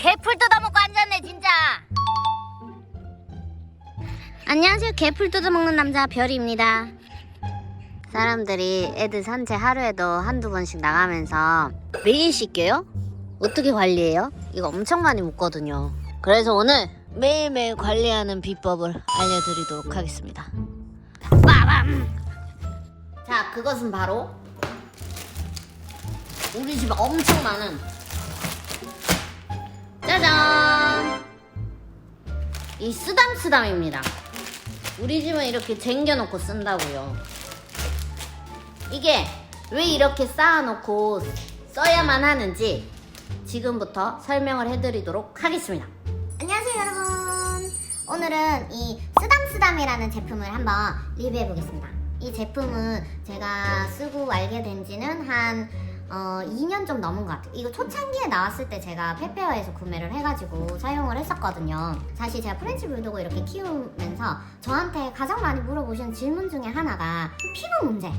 개풀 뜯어먹고 앉았네 진짜. 안녕하세요. 개풀 뜯어먹는 남자 별이입니다. 사람들이 애들 산책 하루에도 한두 번씩 나가면서 매일 씻겨요? 어떻게 관리해요? 이거 엄청 많이 묻거든요. 그래서 오늘 매일매일 관리하는 비법을 알려드리도록 하겠습니다. 빠밤! 자, 그것은 바로 우리 집 엄청 많은 이 쓰담쓰담입니다. 우리 집은 이렇게 쟁겨놓고 쓴다고요. 이게 왜 이렇게 쌓아놓고 써야만 하는지 지금부터 설명을 해드리도록 하겠습니다. 안녕하세요 여러분 오늘은 이 쓰담쓰담이라는 제품을 한번 리뷰해 보겠습니다 이 제품은 제가 쓰고 알게 된 지는 한 어, 2년 좀 넘은 것 같아요. 이거 초창기에 나왔을 때 제가 페페어에서 구매를 해가지고 사용을 했었거든요. 사실 제가 프렌치 불도그 이렇게 키우면서 저한테 가장 많이 물어보시는 질문 중에 하나가 피부 문제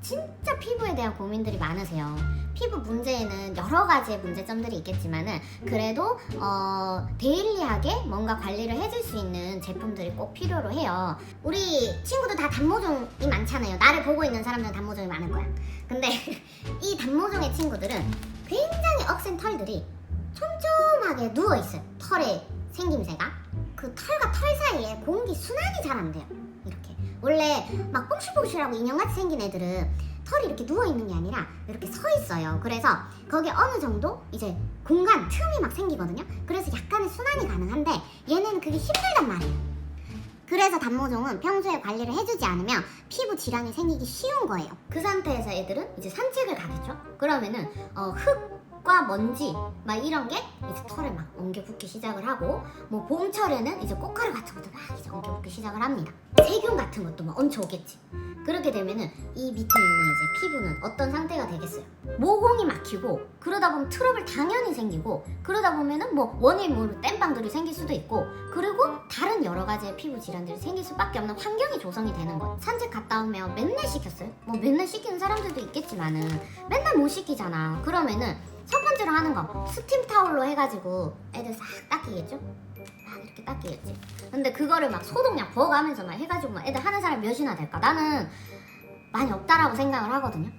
진짜 피부에 대한 고민들이 많으세요. 피부 문제에는 여러 가지의 문제점들이 있겠지만은 그래도 어, 데일리하게 뭔가 관리를 해줄 수 있는 제품들이 꼭 필요로 해요. 우리 친구들 다 단모종이 많잖아요. 나를 보고 있는 사람들은 단모종이 많을 거야. 근데 이 단모종의 친구들은 굉장히 억센 털들이 촘촘하게 누워 있어요. 털의 생김새가 그 털과 털 사이에 공기 순환이 잘 안 돼요. 이렇게 원래 막 뽕실뽕실하고 인형같이 생긴 애들은 털이 이렇게 누워 있는 게 아니라 이렇게 서 있어요. 그래서 거기에 어느 정도 이제 공간 틈이 막 생기거든요. 그래서 약간의 순환이 가능한데 얘네는 그게 힘들단 말이에요. 그래서 단모종은 평소에 관리를 해주지 않으면 피부 질환이 생기기 쉬운 거예요. 그 상태에서 애들은 이제 산책을 가겠죠. 그러면은 어, 흙 과 먼지 막 이런 게 이제 털에 막 엉겨 붙기 시작을 하고 뭐 봄철에는 이제 꽃가루 같은 것도 막 이제 엉겨 붙기 시작을 합니다. 세균 같은 것도 막 얹혀 오겠지. 그렇게 되면은 이 밑에 있는 이제 피부는 어떤 상태가 되겠어요? 모공이 막히고 그러다 보면 트러블 당연히 생기고 그러다 보면은 뭐 원인 모를 땜빵들이 생길 수도 있고 그리고 다른 여러 가지의 피부 질환들이 생길 수밖에 없는 환경이 조성이 되는 거예요. 산책 갔다 오면 맨날 씻겼어요? 뭐 맨날 씻기는 사람들도 있겠지만은 맨날 못 씻기잖아. 그러면은 첫 번째로 하는 거 스팀 타올로 해가지고 애들 싹 닦이겠죠? 막 이렇게 닦이겠지. 근데 그거를 막 소독약 부어가면서 막 해가지고 막 애들 하는 사람 몇이나 될까? 나는 많이 없다라고 생각을 하거든요.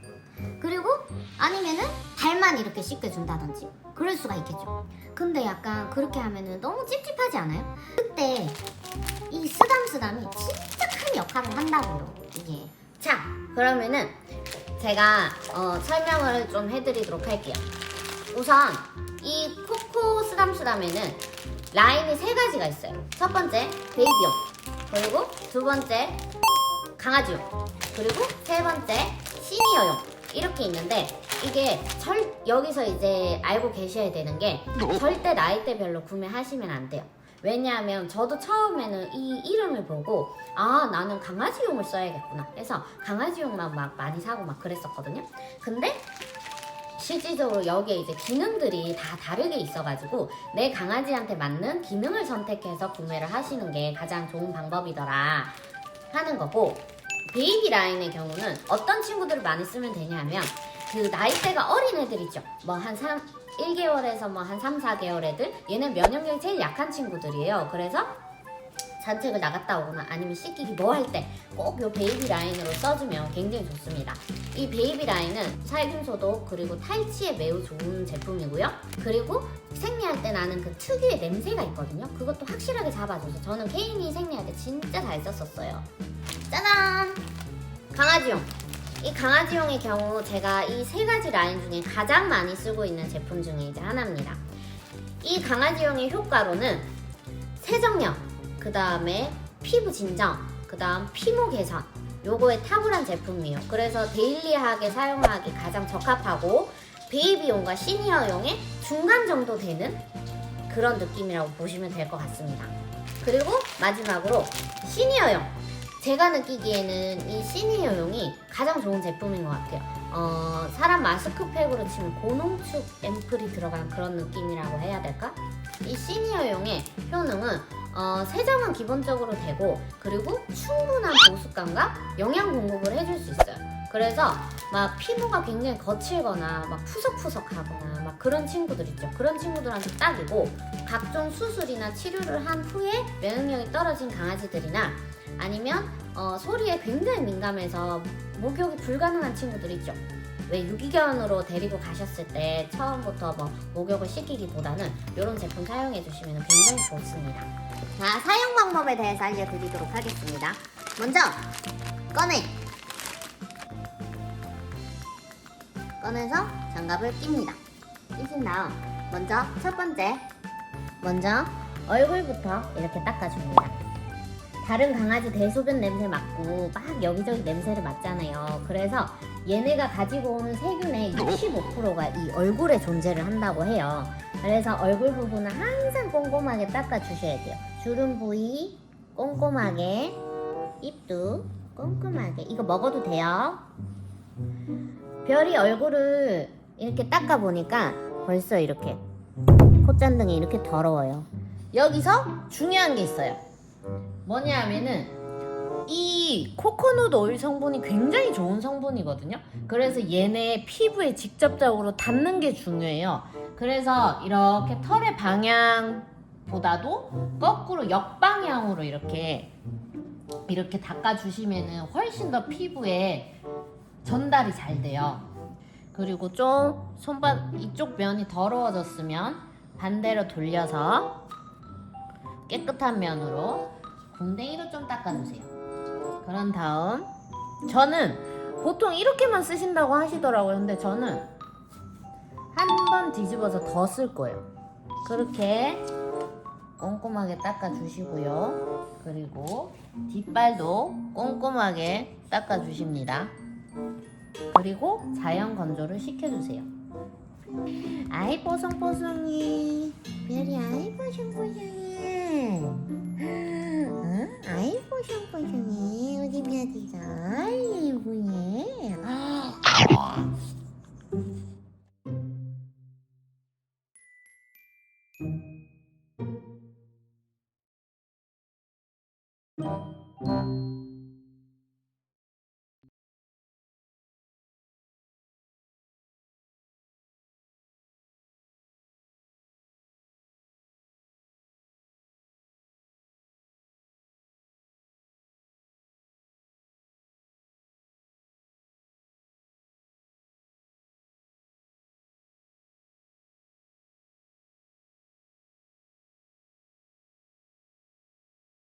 그리고 아니면은 발만 이렇게 씻겨준다든지 그럴 수가 있겠죠. 근데 약간 그렇게 하면은 너무 찝찝하지 않아요? 그때 이 쓰담쓰담이 진짜 큰 역할을 한다고요. 이게. 자, 그러면은 제가 어, 설명을 좀 해드리도록 할게요. 우선 이 코코 쓰담쓰담에는 라인이 세 가지가 있어요. 첫 번째 베이비용, 그리고 두 번째 강아지용, 그리고 세 번째 시니어용. 이렇게 있는데 이게 절 여기서 이제 알고 계셔야 되는 게 절대 나이대별로 구매하시면 안 돼요. 왜냐하면 저도 처음에는 이 이름을 보고 아 나는 강아지용을 써야겠구나. 그래서 강아지용만 막 많이 사고 막 그랬었거든요. 근데 실질적으로 여기에 이제 기능들이 다 다르게 있어가지고 내 강아지한테 맞는 기능을 선택해서 구매를 하시는 게 가장 좋은 방법이더라 하는 거고 베이비 라인의 경우는 어떤 친구들을 많이 쓰면 되냐면 그 나이대가 어린 애들 있죠. 뭐한 3, 1개월에서 뭐 한 3, 4개월 애들? 얘는 면역력이 제일 약한 친구들이에요. 그래서 산책을 나갔다 오거나 아니면 씻기기 뭐 할 때꼭요 베이비 라인으로 써주면 굉장히 좋습니다. 이 베이비 라인은 살균 소독 그리고 탈취에 매우 좋은 제품이고요. 그리고 생리할 때 나는 그 특유의 냄새가 있거든요. 그것도 확실하게 잡아줘서 저는 케인이 생리할 때 진짜 잘 썼었어요. 짜잔! 강아지용. 이 강아지용의 경우 제가 이 세 가지 라인 중에 가장 많이 쓰고 있는 제품 중에 이제 하나입니다. 이 강아지용의 효과로는 세정력, 그 다음에 피부 진정, 그 다음 피모 개선 요거에 탁월한 제품이에요. 그래서 데일리하게 사용하기 가장 적합하고 베이비용과 시니어용의 중간 정도 되는 그런 느낌이라고 보시면 될 것 같습니다. 그리고 마지막으로 시니어용. 제가 느끼기에는 이 시니어용이 가장 좋은 제품인 것 같아요. 어, 사람 마스크팩으로 치면 고농축 앰플이 들어간 그런 느낌이라고 해야 될까? 이 시니어용의 효능은 어, 세정은 기본적으로 되고 그리고 충분한 보습감과 영양 공급을 해줄 수 있어요. 그래서 막 피부가 굉장히 거칠거나 막 푸석푸석하거나 막 그런 친구들 있죠. 그런 친구들한테 딱이고 각종 수술이나 치료를 한 후에 면역력이 떨어진 강아지들이나 아니면 어, 소리에 굉장히 민감해서 목욕이 불가능한 친구들 있죠. 왜 유기견으로 데리고 가셨을 때 처음부터 뭐 목욕을 시키기보다는 이런 제품 사용해 주시면 굉장히 좋습니다. 자, 사용 방법에 대해서 알려드리도록 하겠습니다. 먼저 꺼내. 꺼내서 장갑을 낍니다. 끼신 다음 먼저 첫 번째 먼저 얼굴부터 이렇게 닦아줍니다. 다른 강아지 대소변 냄새 맡고 막 여기저기 냄새를 맡잖아요. 그래서 얘네가 가지고 오는 세균의 65%가 이 얼굴에 존재를 한다고 해요. 그래서 얼굴 부분은 항상 꼼꼼하게 닦아주셔야 돼요. 주름 부위 꼼꼼하게, 입도 꼼꼼하게. 이거 먹어도 돼요. 별이 얼굴을 이렇게 닦아보니까 벌써 이렇게 콧잔등이 이렇게 더러워요. 여기서 중요한 게 있어요. 뭐냐 하면은 이 코코넛 오일 성분이 굉장히 좋은 성분이거든요. 그래서 얘네 피부에 직접적으로 닿는 게 중요해요. 그래서 이렇게 털의 방향보다도 거꾸로 역방향으로 이렇게 이렇게 닦아주시면은 훨씬 더 피부에 전달이 잘 돼요. 그리고 좀 손바 이쪽 면이 더러워졌으면 반대로 돌려서 깨끗한 면으로 궁뎅이로 좀 닦아주세요. 그런 다음 저는 보통 이렇게만 쓰신다고 하시더라고요. 근데 저는 한 번 뒤집어서 더 쓸 거예요. 그렇게 꼼꼼하게 닦아주시고요. 그리고 뒷발도 꼼꼼하게 닦아주십니다. 그리고 자연 건조를 시켜주세요. 아이 뽀송뽀송해. 별이 아이 뽀송뽀송해. 아이고 샴푸샴이 우리 며느리가 예쁘네 아.